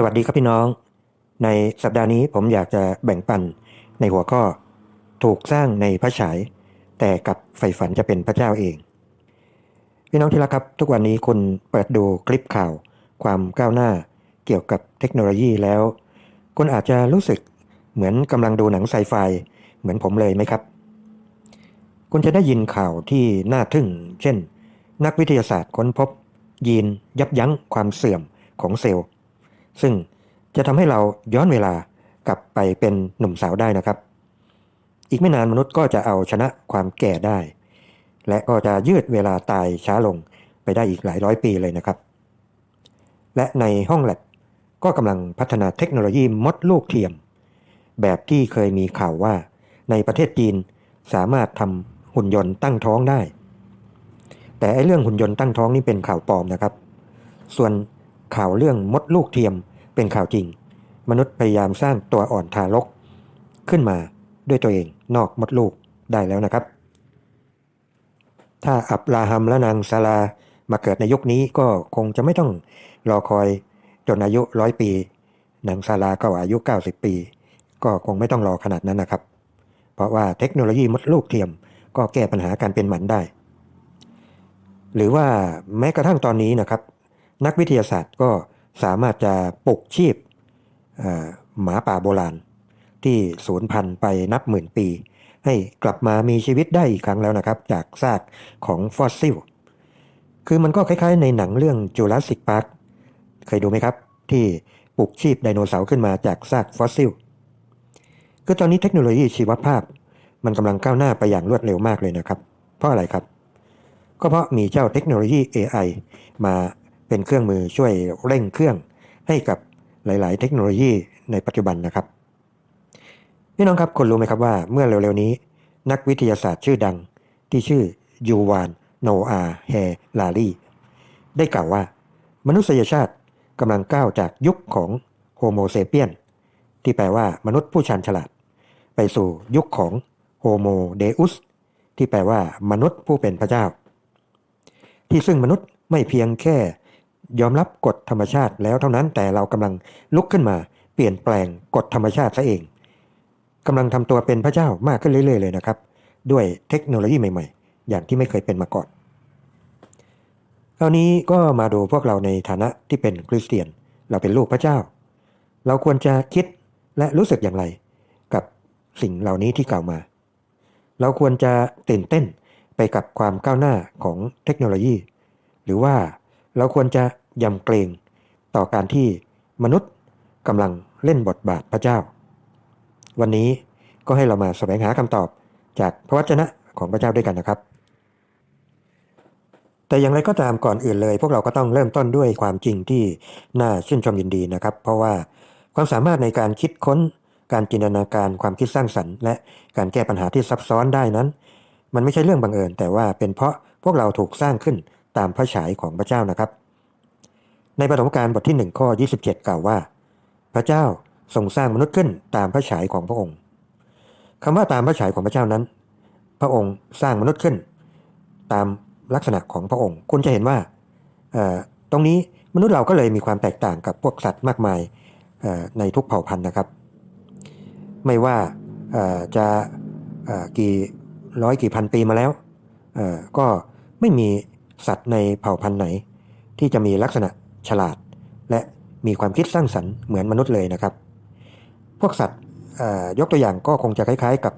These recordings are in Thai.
สวัสดีครับพี่น้อง ในสัปดาห์นี้ผมอยากจะแบ่งปันในหัวข้อ ถูกสร้างในพระฉาย แต่กับใฝ่ฝันจะเป็นพระเจ้าเอง พี่น้องที่รักครับ ทุกวันนี้คุณเปิดดูคลิปข่าว ความก้าวหน้าเกี่ยวกับเทคโนโลยีแล้ว คุณอาจจะรู้สึกเหมือนกำลังดูหนังไซไฟเหมือนผมเลยไหมครับ คุณจะได้ยินข่าวที่น่าทึ่ง เช่น นักวิทยาศาสตร์ค้นพบ ยีนยับยั้งความเสื่อมของเซลล์ ซึ่งจะทำให้เราย้อนเวลากลับไปเป็นหนุ่มสาวได้นะครับ อีกไม่นานมนุษย์ก็จะเอาชนะความแก่ได้ และก็จะยืดเวลาตายช้าลงไปได้อีกหลายร้อยปีเลยนะครับ และในห้องแลบก็กำลังพัฒนาเทคโนโลยีมดลูกเทียม แบบที่เคยมีข่าวว่าในประเทศจีนสามารถทำหุ่นยนต์ตั้งท้องได้ แต่ไอ้เรื่องหุ่นยนต์ตั้งท้องนี่เป็นข่าวปลอมนะครับ ส่วน ข่าวเรื่องมดลูกเทียมเป็นข่าวจริง มนุษย์พยายามสร้างตัวอ่อนทารก ขึ้นมาด้วยตัวเองนอกมดลูกได้แล้วนะครับ ถ้าอับราฮัมและนางซาลามาเกิดในยุคนี้ก็คงจะไม่ต้องรอคอยจนอายุร้อยปี นางซาลาก็อายุ 90 ปี ก็คงไม่ต้องรอขนาดนั้นนะครับ เพราะว่าเทคโนโลยีมดลูกเทียมก็แก้ปัญหาการเป็นหมันได้ หรือว่าแม้กระทั่งตอนนี้นะครับ นักวิทยาศาสตร์ก็สามารถจะปลุกชีพหมาป่าโบราณ ที่สูญพันธุ์ไปนับหมื่นปี ให้กลับมามีชีวิตได้อีกครั้งแล้วนะครับ จากซากของฟอสซิล คือมันก็คล้ายๆ ในหนังเรื่องจูราสสิกพาร์คเคยดูไหมครับ ที่ปลุกชีพไดโนเสาร์ขึ้นมาจากซากฟอสซิลคือตอนนี้เทคโนโลยีชีวภาพ มันกำลังก้าวหน้าไปอย่างรวดเร็วมากเลยนะครับ เพราะอะไรครับ ก็เพราะมีเจ้าเทคโนโลยี AI มา เป็นเครื่องมือช่วยเร่งเครื่องให้กับหลาย ๆ เทคโนโลยีในปัจจุบันนะครับพี่น้องครับคุณรู้ไหมครับว่าเมื่อเร็ว ๆ นี้ นักวิทยาศาสตร์ชื่อดังที่ชื่อยูวานโนอาแฮลารีได้กล่าวว่า มนุษยชาติกำลังก้าวจากยุคของโฮโมเซเปียนที่แปลว่ามนุษย์ผู้ชาญฉลาด ไปสู่ยุคของโฮโมเดอุสที่แปลว่ามนุษย์ผู้เป็นพระเจ้า ที่ซึ่งมนุษย์ไม่เพียงแค่ ยอมรับกฎธรรมชาติแล้วเท่านั้นแต่เรากำลังลุกขึ้นมา เปลี่ยนแปลงกฎธรรมชาติซะเองกำลังทำตัวเป็นพระเจ้ามากขึ้นเรื่อยๆเลยนะครับ ด้วยเทคโนโลยีใหม่ๆ อย่างที่ไม่เคยเป็นมาก่อนคราวนี้ก็มาดูพวกเราในฐานะที่เป็นคริสเตียน เราเป็นลูกพระเจ้า เราควรจะคิดและรู้สึกอย่างไร กับสิ่งเหล่านี้ที่กล่าวมา เราควรจะตื่นเต้นไปกับความก้าวหน้าของเทคโนโลยี หรือว่า เราควรจะยำเกรงต่อการที่มนุษย์กำลังเล่นบทบาทพระเจ้า วันนี้ก็ให้เรามาแสวงหาคำตอบจากพระวจนะของพระเจ้าด้วยกันนะครับ แต่อย่างไรก็ตามก่อนอื่นเลย พวกเราก็ต้องเริ่มต้นด้วยความจริงที่น่าชื่นชมยินดีนะครับ เพราะว่าความสามารถในการคิดค้น การจินตนาการความคิดสร้างสรรค์ และการแก้ปัญหาที่ซับซ้อนได้นั้น มันไม่ใช่เรื่องบังเอิญ แต่ว่าเป็นเพราะพวกเราถูกสร้างขึ้น ตามพระฉายของพระเจ้านะครับ ในปฐมกาลบทที่ 1 ข้อ 27 กล่าวว่า พระเจ้าทรงสร้างมนุษย์ขึ้นตามพระฉายของพระองค์คำว่าตามพระฉายของพระเจ้านั้น พระองค์สร้างมนุษย์ขึ้น ตามลักษณะของพระองค์ คุณจะเห็นว่าตรงนี้มนุษย์เราก็เลยมีความแตกต่างกับพวกสัตว์มากมายในทุกเผ่าพันธุ์นะครับ ไม่ว่าจะกี่ร้อยกี่พันปีมาแล้วก็ไม่มี สัตว์ในเผ่าพันธุ์ไหน ที่จะมีลักษณะฉลาด และมีความคิดสร้างสรรค์เหมือนมนุษย์เลยนะครับ พวกสัตว์ยกตัวอย่างก็คงจะคล้ายๆ กับ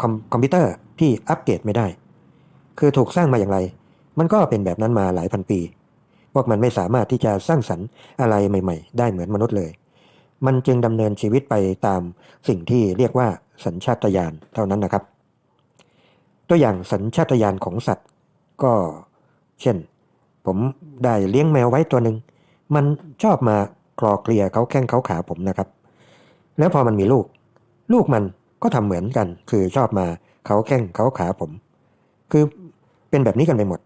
คอมคอมพิวเตอร์ที่อัปเกรดไม่ได้ คือถูกสร้างมาอย่างไร มันก็เป็นแบบนั้นมาหลายพันปี พวกมันไม่สามารถที่จะสร้างสรรค์อะไรใหม่ ๆ ได้เหมือนมนุษย์เลย มันจึงดำเนินชีวิตไปตามสิ่งที่เรียกว่าสัญชาตญาณเท่านั้นนะครับ ตัวอย่างสัญชาตญาณของสัตว์ก็ เช่น ผมได้เลี้ยงแมวไว้ตัวหนึ่ง มันชอบมาคลอเคลียเขาแข้งเขาขาผมนะครับ แล้วพอมันมีลูก ลูกมันก็ทำเหมือนกัน คือชอบมาเขาแข้งเขาขาผม คือเป็นแบบนี้กันไปหมด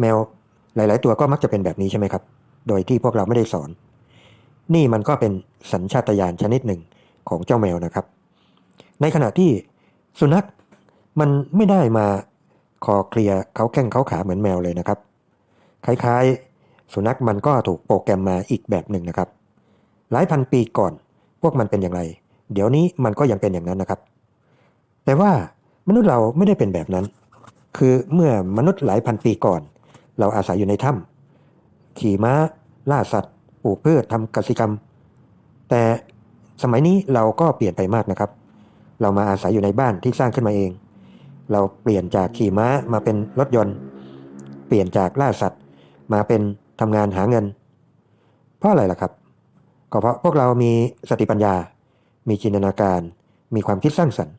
แมวหลาย ๆ ตัวก็มักจะเป็นแบบนี้ใช่ไหมครับ โดยที่พวกเราไม่ได้สอน นี่มันก็เป็นสัญชาตญาณชนิดหนึ่งของเจ้าแมวนะครับ ในขณะที่สุนัขมันไม่ได้มา คอเคลียเขาแข้งเขาขาเหมือนแมวเลยนะครับ คล้ายๆ สุนัขมันก็ถูกโปรแกรมมาอีกแบบหนึ่งนะครับ หลายพันปีก่อน พวกมันเป็นอย่างไร เดี๋ยวนี้มันก็ยังเป็นอย่างนั้นนะครับ แต่ว่ามนุษย์เราไม่ได้เป็นแบบนั้น คือเมื่อมนุษย์หลายพันปีก่อน เราอาศัยอยู่ในถ้ำขี่ม้า ล่าสัตว์ปลูกพืชทำกสิกรรม แต่สมัยนี้เราก็เปลี่ยนไปมากนะครับ เรามาอาศัยอยู่ในบ้านที่สร้างขึ้นมาเอง เราเปลี่ยนจากขี่ม้ามาเป็นรถยนต์ เปลี่ยนจากล่าสัตว์ มาเป็นทำงานหาเงิน เพราะอะไรล่ะครับก็เพราะพวกเรามีสติปัญญา มีจินตนาการ มีความคิดสร้างสรรค์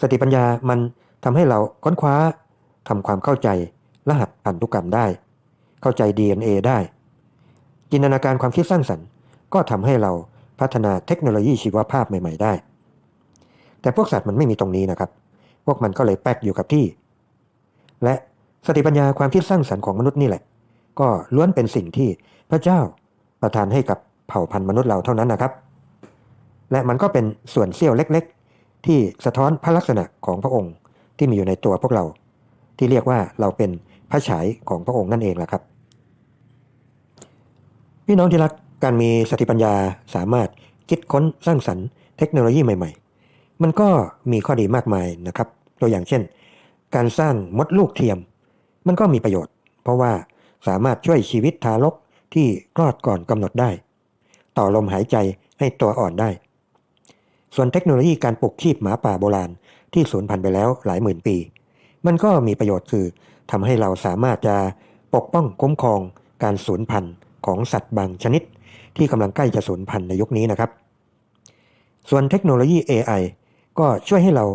สติปัญญามันทำให้เราค้นคว้าทำความเข้าใจรหัสพันธุกรรมได้ เข้าใจ DNA ได้ จินตนาการความคิดสร้างสรรค์ ก็ทำให้เราพัฒนาเทคโนโลยีชีวภาพใหม่ ๆ ได้ แต่พวกสัตว์มันไม่มีตรงนี้นะครับ พวกมันก็เลยแป๊กอยู่กับที่ และสติปัญญาความคิดสร้างสรรค์ของมนุษย์นี่แหละ ก็ล้วนเป็นสิ่งที่พระเจ้าประทานให้กับเผ่าพันธุ์มนุษย์เราเท่านั้นนะครับ และมันก็เป็นส่วนเสี้ยวเล็กๆ ที่สะท้อนพระลักษณะของพระองค์ที่มีอยู่ในตัวพวกเรา ที่เรียกว่าเราเป็นพระฉายของพระองค์นั่นเองแหละครับ พี่น้องที่รักการมีสติปัญญาสามารถคิดค้นสร้างสรรค์เทคโนโลยีใหม่ ๆ มันก็มีข้อดีมากมายนะครับ ตัวอย่างเช่น การสร้างมดลูกเทียม มันก็มีประโยชน์ เพราะว่าสามารถช่วยชีวิตทารกที่คลอดก่อนกำหนดได้ ต่อลมหายใจให้ตัวอ่อนได้ ส่วนเทคโนโลยีการปลูกชีพหมาป่าโบราณที่สูญพันธุ์ไปแล้วหลายหมื่นปี มันก็มีประโยชน์คือทำให้เราสามารถจะปกป้องคุ้มครองการสูญพันธุ์ของสัตว์บางชนิด ที่กำลังใกล้จะสูญพันธุ์ในยุคนี้นะครับ ส่วนเทคโนโลยี AI ก็ช่วยให้เรา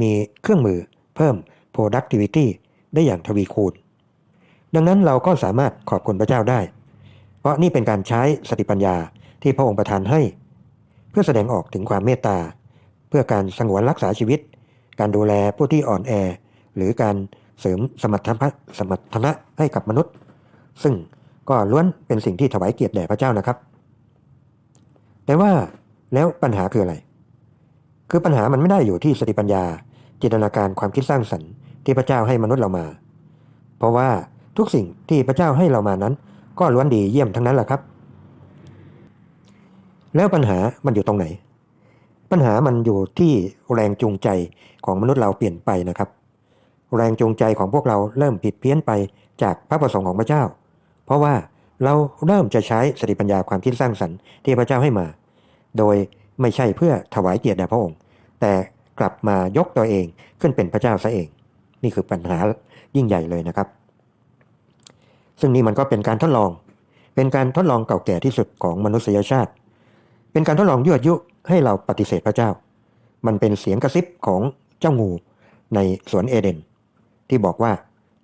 มีเครื่องมือเพิ่ม productivity ได้อย่างทวีคูณ ดังนั้นเราก็สามารถขอบคุณพระเจ้าได้ เพราะนี่เป็นการใช้สติปัญญาที่พระองค์ประทานให้ เพื่อแสดงออกถึงความเมตตา เพื่อการสงวนรักษาชีวิต การดูแลผู้ที่อ่อนแอ หรือการเสริมสมรรถนะสมรรถนะให้กับมนุษย์ ซึ่งก็ล้วนเป็นสิ่งที่ถวายเกียรติแด่พระเจ้านะครับ แต่ว่าแล้วปัญหาคืออะไร คือปัญหามันไม่ได้อยู่ที่สติปัญญา จินตนาการความคิดสร้างสรรค์ที่พระเจ้าให้มนุษย์เรามา เพราะว่าทุกสิ่งที่พระเจ้าให้เรามานั้น ก็ล้วนดีเยี่ยมทั้งนั้นแหละครับ แล้วปัญหามันอยู่ตรงไหน ปัญหามันอยู่ที่แรงจูงใจของมนุษย์เราเปลี่ยนไปนะครับ แรงจูงใจของพวกเราเริ่มผิดเพี้ยนไปจากพระประสงค์ของพระเจ้า เพราะว่าเราเริ่มจะใช้สติปัญญาความคิดสร้างสรรค์ที่พระเจ้าให้มา โดยไม่ใช่เพื่อถวายเกียรติแด่พระองค์ แต่กลับมายกตัวเองขึ้นเป็นพระเจ้าซะเอง นี่คือปัญหายิ่งใหญ่เลยนะครับ ซึ่งนี่มันก็เป็นการทดลอง เป็นการทดลองเก่าแก่ที่สุดของมนุษยชาติ เป็นการทดลองยั่วยุให้เราปฏิเสธพระเจ้า มันเป็นเสียงกระซิบของเจ้างูในสวนเอเดน ที่บอกว่า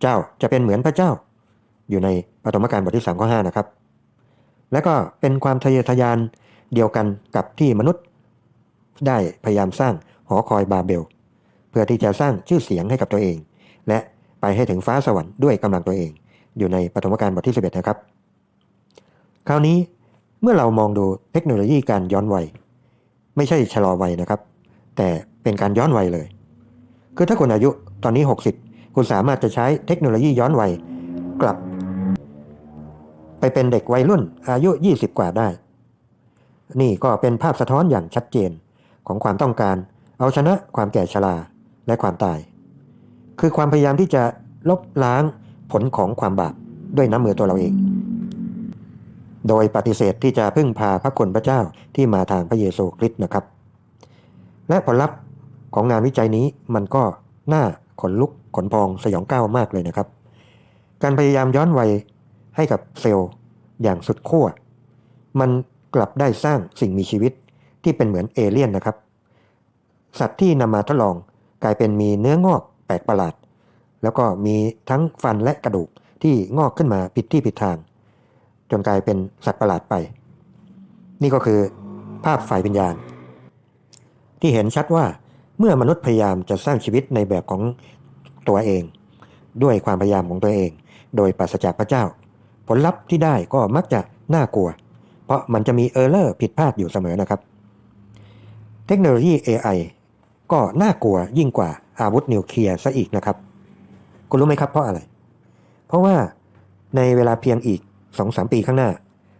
เจ้าจะเป็นเหมือนพระเจ้า อยู่ในปฐมกาลบทที่3ข้อ5นะครับ และก็เป็นความทะเยอทะยานเดียวกันกับที่มนุษย์ได้พยายามสร้าง หอคอยบาเบล เพื่อที่จะสร้างชื่อเสียงให้กับตัวเอง และไปให้ถึงฟ้าสวรรค์ด้วยกำลังตัวเอง อยู่ในปฐมกาลบทที่ 11 นะครับ คราวนี้เมื่อเรามองดูเทคโนโลยีการย้อนวัย ไม่ใช่ชะลอวัยนะครับ แต่เป็นการย้อนวัยเลย คือถ้าคุณอายุตอนนี้ 60 คุณสามารถจะใช้เทคโนโลยีย้อนวัยกลับ ไปเป็นเด็กวัยรุ่นอายุ 20 กว่าได้ นี่ก็เป็นภาพสะท้อนอย่างชัดเจนของความต้องการ เอาชนะความแก่ชราและความตาย คือความพยายามที่จะลบล้างผลของความบาปด้วยน้ำมือตัวเราเอง โดยปฏิเสธที่จะพึ่งพาพระคุณพระเจ้าที่มาทางพระเยซูคริสต์นะครับ และผลลัพธ์ของงานวิจัยนี้มันก็น่าขนลุกขนพองสยองก้าวมากเลยนะครับ การพยายามย้อนวัยให้กับเซลล์อย่างสุดขั้วมันกลับได้สร้างสิ่งมีชีวิตที่เป็นเหมือนเอเลี่ยนนะครับ สัตว์ที่นำมาทดลองกลายเป็นมีเนื้องอกแปลกประหลาด แล้วก็มีทั้งฟันและกระดูกที่งอกขึ้นมาผิดที่ผิดทาง จนกลายเป็นสัตว์ประหลาดไป นี่ก็คือภาพฝ่ายวิญญาณ ที่เห็นชัดว่าเมื่อมนุษย์พยายามจะสร้างชีวิตในแบบของตัวเอง ด้วยความพยายามของตัวเอง โดยปราศจากพระเจ้า ผลลัพธ์ที่ได้ก็มักจะน่ากลัว เพราะมันจะมีเออร์เลอร์ผิดพลาดอยู่เสมอนะครับ เทคโนโลยี AI ก็น่ากลัวยิ่งกว่าอาวุธนิวเคลียร์ซะอีกนะครับ คุณรู้ไหมครับเพราะอะไร เพราะว่าในเวลาเพียงอีก 2-3 ปีข้างหน้า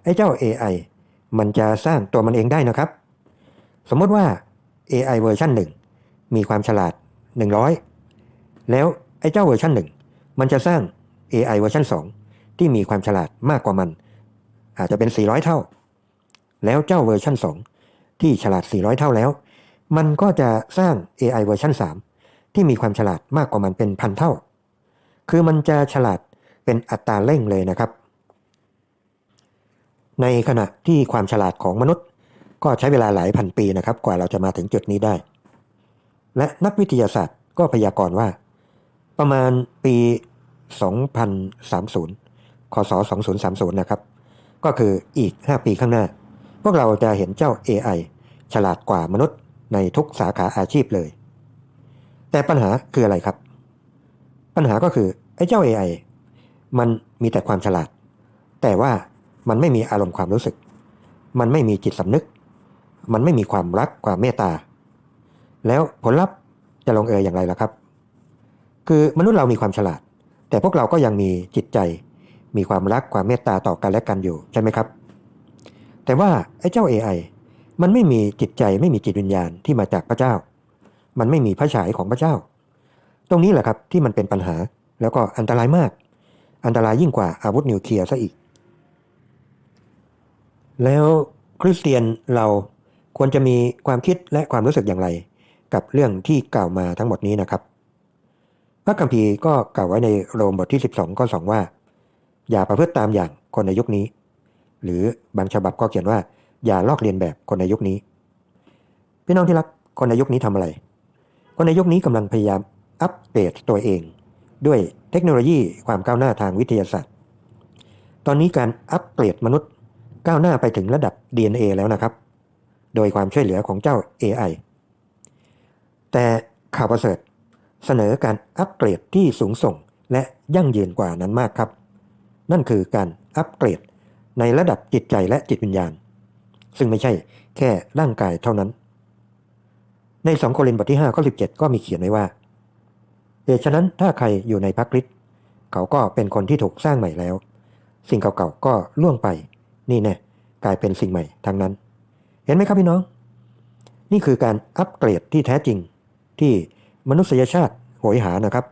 ไอ้เจ้า AI มันจะสร้างตัวมันเองได้นะครับ สมมติว่า AI เวอร์ชัน1มีความฉลาด 100 แล้วไอ้เจ้าเวอร์ชัน1มันจะสร้าง AI เวอร์ชัน2 ที่มีความฉลาดมากกว่ามัน อาจจะเป็น 400 เท่า แล้วเจ้าเวอร์ชัน2 ที่ฉลาด 400 เท่าแล้ว มันก็จะสร้าง AI เวอร์ชัน3 ที่มีความฉลาดมากกว่ามันเป็นพันเท่า คือมันจะฉลาดเป็นอัตราเร่งเลยนะครับ ในขณะที่ความฉลาดของมนุษย์ ก็ใช้เวลาหลายพันปีนะครับ กว่าเราจะมาถึงจุดนี้ได้ และนักวิทยาศาสตร์ก็พยากรณ์ว่า ประมาณปี 2030คศ2030 นะครับ ก็คืออีก 5 ปีข้างหน้า พวกเราจะเห็นเจ้า AI ฉลาดกว่ามนุษย์ ในทุกสาขาอาชีพเลย แต่ปัญหาคืออะไรครับ ปัญหาก็คือไอ้เจ้า AI มันมีแต่ความฉลาด แต่ว่ามันไม่มีอารมณ์ความรู้สึก มันไม่มีจิตสำนึก มันไม่มีความรักความเมตตา แล้วผลลัพธ์จะลงเอยอย่างไรล่ะครับ คือมนุษย์เรามีความฉลาด แต่พวกเราก็ยังมีจิตใจ มีความรักความเมตตาต่อกันและกันอยู่ใช่ไหมครับ แต่ว่าไอ้เจ้า AI มันไม่มีจิตใจไม่มีจิตวิญญาณที่มาจากพระเจ้า มันไม่มีพระฉายของพระเจ้า ตรงนี้แหละครับที่มันเป็นปัญหาแล้วก็อันตรายมาก อันตรายยิ่งกว่าอาวุธนิวเคลียร์ซะอีก แล้วคริสเตียนเราควรจะมีความคิดและความรู้สึกอย่างไร กับเรื่องที่กล่าวมาทั้งหมดนี้นะครับ พระคัมภีร์ก็กล่าวไว้ในโรมบทที่ 12 ข้อ 2 ว่า อย่าประพฤติตามอย่างคนในยุคนี้ หรือบางฉบับก็เขียนว่า อย่าลอกเลียนแบบคนในยุคนี้ พี่น้องที่รักคนในยุคนี้ทำอะไร คนในยุคนี้กำลังพยายามอัปเดตตัวเอง ด้วยเทคโนโลยีความก้าวหน้าทางวิทยาศาสตร์ ตอนนี้การอัปเกรดมนุษย์ก้าวหน้าไปถึงระดับ DNA แล้วนะครับ โดยความช่วยเหลือของเจ้า AI แต่ข่าวประเสริฐเสนอการอัปเกรดที่สูงส่งและยั่งยืนกว่านั้นมากครับ นั่นคือการอัปเกรดในระดับจิตใจและจิตวิญญาณ ซึ่งไม่ใช่แค่ร่างกายเท่านั้น ใน2โครินธ์บทที่5ข้อ17 ก็มีเขียนไว้ว่าเหตุฉะนั้นถ้าใครอยู่ในพระคริสต์เขาก็เป็นคนที่ถูกสร้างใหม่แล้ว สิ่งเก่าๆก็ล่วงไป นี่แน่กลายเป็นสิ่งใหม่ทั้งนั้น เห็นไหมครับพี่น้อง นี่คือการอัปเกรดที่แท้จริงที่มนุษยชาติโหยหานะครับ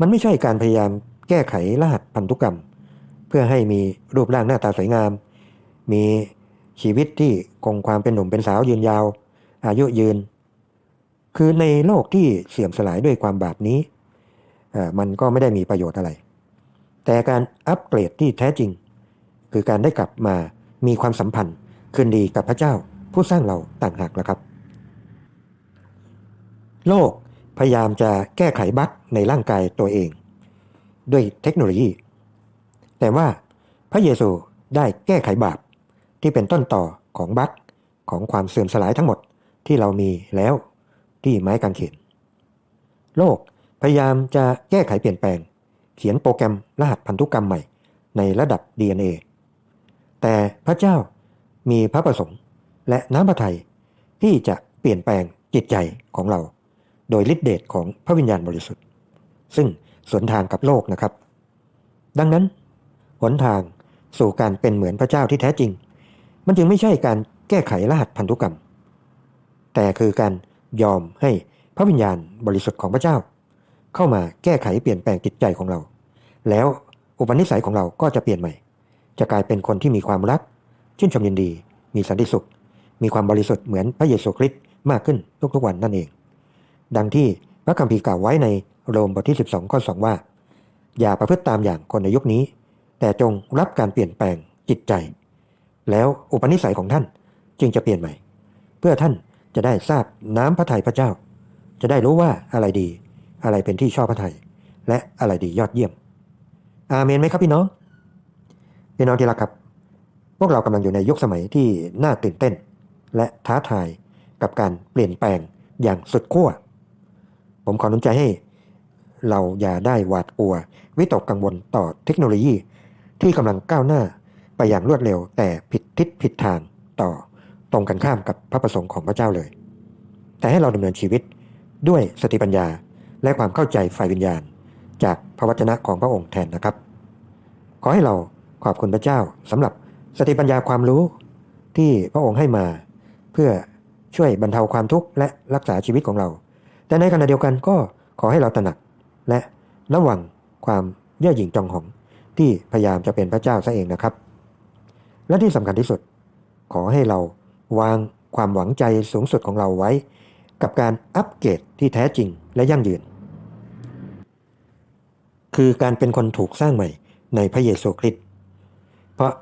มันไม่ใช่การพยายามแก้ไขรหัสพันธุกรรม เพื่อให้มีรูปร่างหน้าตาสวยงาม มี ชีวิตที่คงความเป็นหนุ่มเป็นสาวยืนยาว อายุยืน คือในโลกที่เสื่อมสลายด้วยความบาปนี้มันก็ไม่ได้มีประโยชน์อะไร แต่การอัปเกรดที่แท้จริง คือการได้กลับมามีความสัมพันธ์คืนดีกับพระเจ้าผู้สร้างเราต่างหากแล้วครับ โลกพยายามจะแก้ไขบั๊กในร่างกายตัวเอง ด้วยเทคโนโลยี แต่ว่าพระเยซูได้แก้ไขบาป ที่เป็นต้นต่อของบั๊กของความเสื่อมสลายทั้งหมดที่เรามีแล้วที่ไม้กางเขน โลกพยายามจะแก้ไขเปลี่ยนแปลง เขียนโปรแกรมรหัสพันธุกรรมใหม่ ในระดับ DNA แต่พระเจ้ามีพระประสงค์และน้ำพระทัยที่จะเปลี่ยนแปลงจิตใจของเรา โดยฤทธิเดชของพระวิญญาณบริสุทธิ์ ซึ่งสวนทางกับโลกนะครับ ดังนั้นหนทางสู่การเป็นเหมือนพระเจ้าที่แท้จริง มันจึงไม่ใช่การแก้ไขรหัสพันธุกรรม แต่คือการยอมให้พระวิญญาณบริสุทธิ์ของพระเจ้า เข้ามาแก้ไขเปลี่ยนแปลงจิตใจของเรา แล้วอุปนิสัยของเราก็จะเปลี่ยนใหม่ จะกลายเป็นคนที่มีความรัก ชื่นชมยินดี มีสันติสุข มีความบริสุทธิ์เหมือนพระเยซูคริสต์มากขึ้นทุกๆวันนั่นเอง ดังที่พระคัมภีร์กล่าวไว้ในโรมบทที่ 12ข้อ2ว่า อย่าประพฤติตามอย่างคนในยุคนี้ แต่จงรับการเปลี่ยนแปลงจิตใจ แล้วอุปนิสัยของท่านจึงจะเปลี่ยนใหม่ เพื่อท่านจะได้ทราบน้ำพระทัยพระเจ้า จะได้รู้ว่าอะไรดี อะไรเป็นที่ชอบพระทัยและอะไรดียอดเยี่ยม อาเมนไหมครับพี่น้องพี่น้องที่รักครับ พวกเรากำลังอยู่ในยุคสมัยที่น่าตื่นเต้น และท้าทายกับการเปลี่ยนแปลงอย่างสุดขั้วผมขอนุนใจให้ เราอย่าได้หวาดกลัววิตกกังวลต่อเทคโนโลยีที่กำลังก้าวหน้า ไปอย่างรวดเร็ว แต่ผิดทิศผิดทางต่อตรงกันข้ามกับพระประสงค์ของพระเจ้าเลย แต่ให้เราดำเนินชีวิตด้วยสติปัญญาและความเข้าใจฝ่ายวิญญาณ จากพระวจนะของพระองค์แทนนะครับ ขอให้เราขอบคุณพระเจ้าสำหรับสติปัญญาความรู้ที่พระองค์ให้มา เพื่อช่วยบรรเทาความทุกข์และรักษาชีวิตของเรา แต่ในขณะเดียวกันก็ขอให้เราตระหนัก และระวังความเย่อหยิ่งจองหองที่พยายามจะเป็นพระเจ้าซะเองนะครับ และที่สำคัญที่สุด ขอให้เราวางความหวังใจสูงสุดของเราไว้ กับการอัปเกรดที่แท้จริงและยั่งยืน คือการเป็นคนถูกสร้างใหม่ในพระเยซูคริสต์เพราะ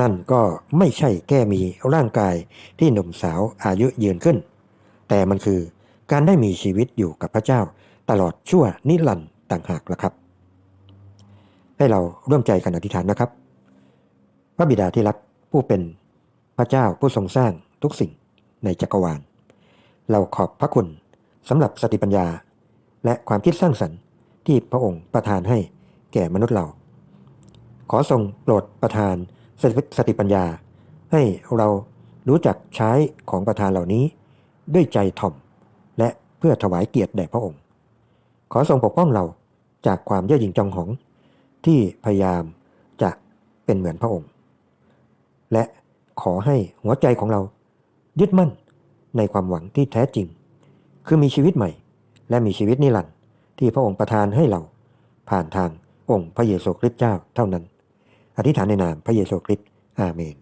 นั่นก็ไม่ใช่แค่มีร่างกายที่หนุ่มสาวอายุยืนขึ้น แต่มันคือการได้มีชีวิตอยู่กับพระเจ้าตลอดชั่วนิรันดร์ต่างหากละครับ ให้เราร่วมใจกันอธิษฐานนะครับ พระบิดาที่รัก ผู้เป็นพระเจ้าผู้ทรงสร้างทุกสิ่งในจักรวาล เราขอบพระคุณสำหรับสติปัญญา และความคิดสร้างสรรค์ที่พระองค์ประทานให้แก่มนุษย์เรา ขอทรงโปรดประทานสติสติปัญญา ให้เรารู้จักใช้ของประทานเหล่านี้ด้วยใจถ่อม และเพื่อถวายเกียรติแด่พระองค์ ขอทรงปกป้องเราจากความเย่อหยิ่งจองหองที่พยายามจะเป็นเหมือนพระองค์ และขอให้หัวใจของเรา ยึดมั่นในความหวังที่แท้จริง คือมีชีวิตใหม่ และมีชีวิตนิรันดร์ที่พระองค์ประทานให้เรา ผ่านทางองค์พระเยซูคริสต์เจ้าเท่านั้น อธิษฐานในนามพระเยซูคริสต์อาเมน